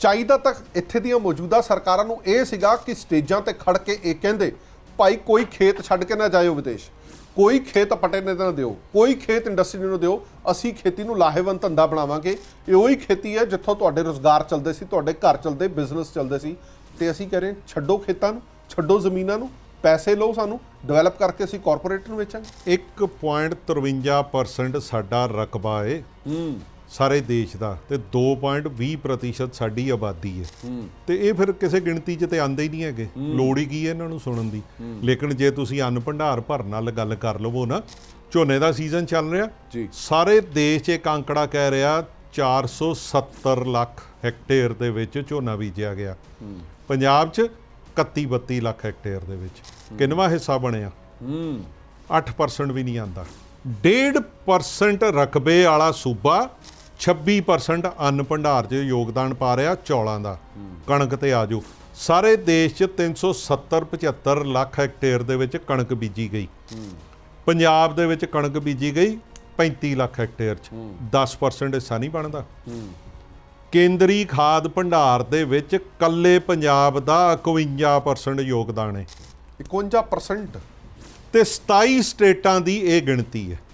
ਚਾਹੀਦਾ ਤਾਂ ਇੱਥੇ ਦੀਆਂ ਮੌਜੂਦਾ ਸਰਕਾਰਾਂ ਨੂੰ ਇਹ ਸੀਗਾ ਕਿ ਸਟੇਜਾਂ ਤੇ ਖੜ ਕੇ ਇਹ ਕਹਿੰਦੇ ਭਾਈ ਕੋਈ ਖੇਤ ਛੱਡ ਕੇ ਨਾ ਜਾਇਓ ਵਿਦੇਸ਼। ਕੋਈ ਖੇਤ ਪਟੇ ਨੇ ਨਾ ਦਿਓ। ਕੋਈ ਖੇਤ ਇੰਡਸਟਰੀ ਨੂੰ ਦਿਓ। ਅਸੀਂ ਖੇਤੀ ਨੂੰ ਲਾਹੇਵੰਦ ਧੰਦਾ ਬਣਾਵਾਂਗੇ। ਇਹ ਉਹੀ ਖੇਤੀ ਹੈ ਜਿੱਥੋਂ ਤੁਹਾਡੇ ਰੋਜ਼ਗਾਰ ਚੱਲਦੇ ਸੀ ਤੁਹਾਡੇ ਘਰ ਚੱਲਦੇ ਬਿਜ਼ਨਸ ਚੱਲਦੇ ਸੀ। ਤੇ ਅਸੀਂ ਕਹਿ ਰਹੇ ਹਾਂ, ਛੱਡੋ ਖੇਤਾਂ ਨੂੰ ਛੱਡੋ ਜ਼ਮੀਨਾਂ ਨੂੰ ਪੈਸੇ ਲਓ ਸਾਨੂੰ ਡਿਵੈਲਪ ਕਰਕੇ ਅਸੀਂ ਕਾਰਪੋਰੇਟ ਨੂੰ ਵੇਚਾਂਗੇ। 1.53% ਸਾਡਾ ਰਕਬਾ ਏ। ਸਾਰੇ ਦੇਸ਼ ਦਾ ਤੇ 2.20% ਸਾਡੀ ਆਬਾਦੀ ਹੈ। ਤੇ ਇਹ ਫਿਰ ਕਿਸੇ ਗਿਣਤੀ 'ਚ ਤੇ ਆਂਦੇ ਹੀ ਨਹੀਂ ਹੈਗੇ। ਲੋੜ ਹੀ ਕੀ ਹੈ ਇਹਨਾਂ ਨੂੰ ਸੁਣਨ ਦੀ? ਲੇਕਿਨ ਜੇ ਤੁਸੀਂ ਅੰਨ ਭੰਡਾਰ ਭਰਨ ਨਾਲ ਗੱਲ ਕਰ ਲਵੋ ਨਾ ਝੋਨੇ ਦਾ ਸੀਜ਼ਨ ਚੱਲ ਰਿਹਾ। ਸਾਰੇ ਦੇਸ਼ 'ਚ ਇੱਕ ਅੰਕੜਾ ਕਹਿ ਰਿਹਾ 470 ਲੱਖ ਹੈਕਟੇਅਰ ਦੇ ਵਿੱਚ ਝੋਨਾ ਬੀਜਿਆ ਗਿਆ। ਪੰਜਾਬ 'ਚ 31 32 ਲੱਖ ਹੈਕਟੇਅਰ ਦੇ ਵਿੱਚ। ਕਿੰਨਵਾ ਹਿੱਸਾ ਬਣਿਆ? 8% ਵੀ ਨਹੀਂ ਆਂਦਾ 1.5% ਰਕਬੇ ਵਾਲਾ ਸੂਬਾ 26% ਅੰਨ ਭੰਡਾਰ 'ਚ ਯੋਗਦਾਨ ਪਾ ਰਿਹਾ ਚੌਲਾਂ ਦਾ। ਕਣਕ ਤੇ ਆਜੋ। ਸਾਰੇ ਦੇਸ਼ 'ਚ 370 75 ਲੱਖ ਹੈਕਟੇਅਰ ਦੇ ਵਿੱਚ ਕਣਕ ਬੀਜੀ ਗਈ। ਪੰਜਾਬ ਦੇ ਵਿੱਚ ਕਣਕ ਬੀਜੀ ਗਈ 35 ਲੱਖ ਹੈਕਟੇਅਰ 'ਚ। 10% ਹਿੱਸਾ ਨਹੀਂ ਬਣਦਾ। ਕੇਂਦਰੀ ਖਾਦ ਭੰਡਾਰ ਦੇ ਵਿੱਚ ਕੱਲੇ ਪੰਜਾਬ ਦਾ 51% ਯੋਗਦਾਨ ਹੈ 51% ਤੇ 27 ਸਟੇਟਾਂ ਦੀ ਇਹ ਗਿਣਤੀ ਹੈ